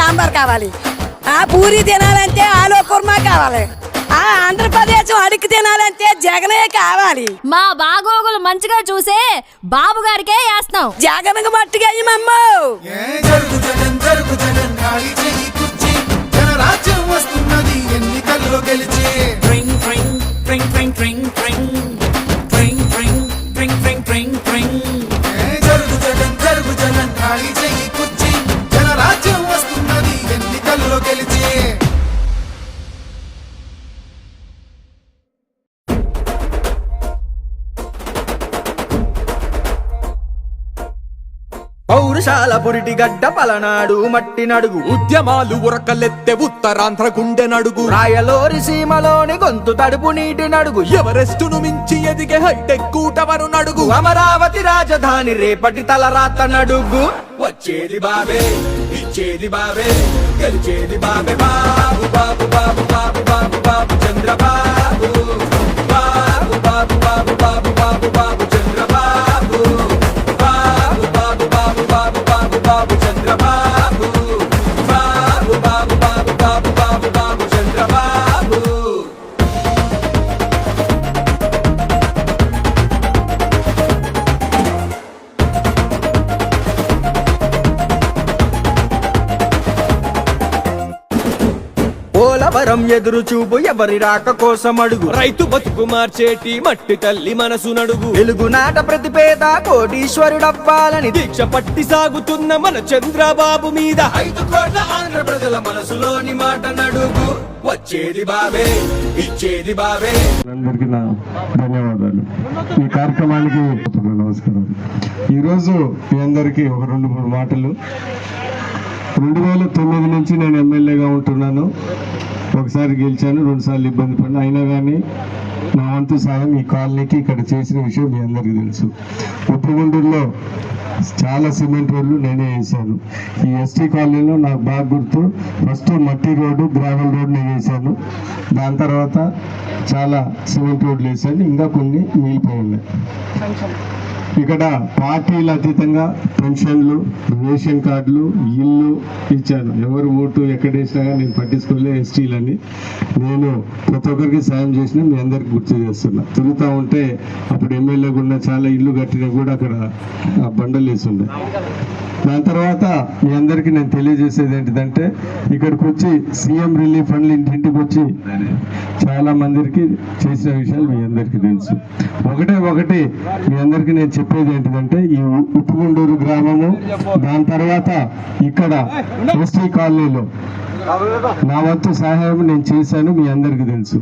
కావాలి. ఆ పూరి తినాలంటే ఆలో కుర్మా కావాలి. ఆ ఆంధ్రప్రదేశ్ అడుగు తినాలంటే జగనే కావాలి. మా బాగోగులు మంచిగా చూసే బాబు గారికే వేస్తాం మట్టుగా జగన్ జనరాజ్యం వస్తున్నది ఎన్నికల్లో గెలిచి పౌరుషాల పురిటి గడ్డ పలనాడు మట్టి నడుగు. ఉద్యమాలు ఉరకలెత్తె ఉత్తరాంధ్ర గుండె నడుగు. రాయలోరి సీమలోని గొంతు తడుపు నీటి నడుగు. ఎవరెస్టును మించి ఎదిగే హైటెక్ కూటవరు నడుగు. అమరావతి రాజధాని రేపటి తలరాత నడుగు. వచ్చేది బాబే ఇచ్చేది బాబే గెలిచేది బాబే బాబు. పోలవరం ఎదురు చూపు ఎవరి రాక కోసం అడుగు. రైతు బతుకు మార్చేటి మట్టి తల్లి మనసు నడుగు. వెలుగు నాట ప్రతి పేద కోటీశ్వరుడవ్వాలని. దీక్ష పట్టి సాగుతున్న మన చంద్రబాబు మీద. ఐదు కోట్ల ఆంధ్ర ప్రజల మనసులోని మాట నడుగు. వచ్చేది బాబే ఇచ్చేది బాబే. అందరికీ నా ధన్యవాదాలు. ఈ కార్యక్రమానికి నమస్కారం. ఈరోజు మీ అందరికీ ఒక రెండు మూడు మాటలు. రెండు వేల తొమ్మిది నుంచి నేను ఎమ్మెల్యేగా ఉంటున్నాను. ఒకసారి గెలిచాను రెండుసార్లు ఇబ్బంది పడిన అయినా కానీ నా వంతు సాయం ఈ కాలనీకి ఇక్కడ చేసిన విషయం మీ అందరికీ తెలుసు. ఉప్పుగుండూరులో చాలా సిమెంట్ రోడ్లు నేనే వేసాను ఈ ఎస్టీ కాలనీలో నాకు బాగా గుర్తు ఫస్ట్ మట్టి రోడ్డు గ్రావెల్ రోడ్ నేను వేసాను దాని తర్వాత చాలా సిమెంట్ రోడ్లు వేసాను ఇంకా కొన్ని మిగిలిపోయి ఉన్నాయి. ఇక్కడ పార్టీలు అతీతంగా పెన్షన్లు రేషన్ కార్డులు ఇల్లు ఇచ్చాను. ఎవరు ఓటు ఎక్కడ వేసినా కానీ నేను పట్టించుకోలే ఎస్టీలని. నేను ప్రతి ఒక్కరికి సాయం చేసిన మీ అందరికి గుర్తు చేస్తున్నా. తిరుగుతూ ఉంటే అప్పుడు ఎమ్మెల్యే ఉన్న చాలా ఇల్లు కట్టినా కూడా అక్కడ బండలు వేసిండే దాని తర్వాత మీ అందరికీ నేను తెలియజేసేది ఏంటిదంటే ఇక్కడికి వచ్చి సీఎం రిలీఫ్ ఫండ్లు ఇంటింటికి వచ్చి చాలా మందికి చేసిన విషయాలు మీ అందరికీ తెలుసు. ఒకటే ఒకటి మీ అందరికీ నేను చెప్పేది ఏంటిదంటే ఈ ఉప్పుగుండూరు గ్రామము దాని తర్వాత ఇక్కడ ఎస్టీ కాలనీలో నా వంతు సహాయం నేను చేశాను మీ అందరికీ తెలుసు.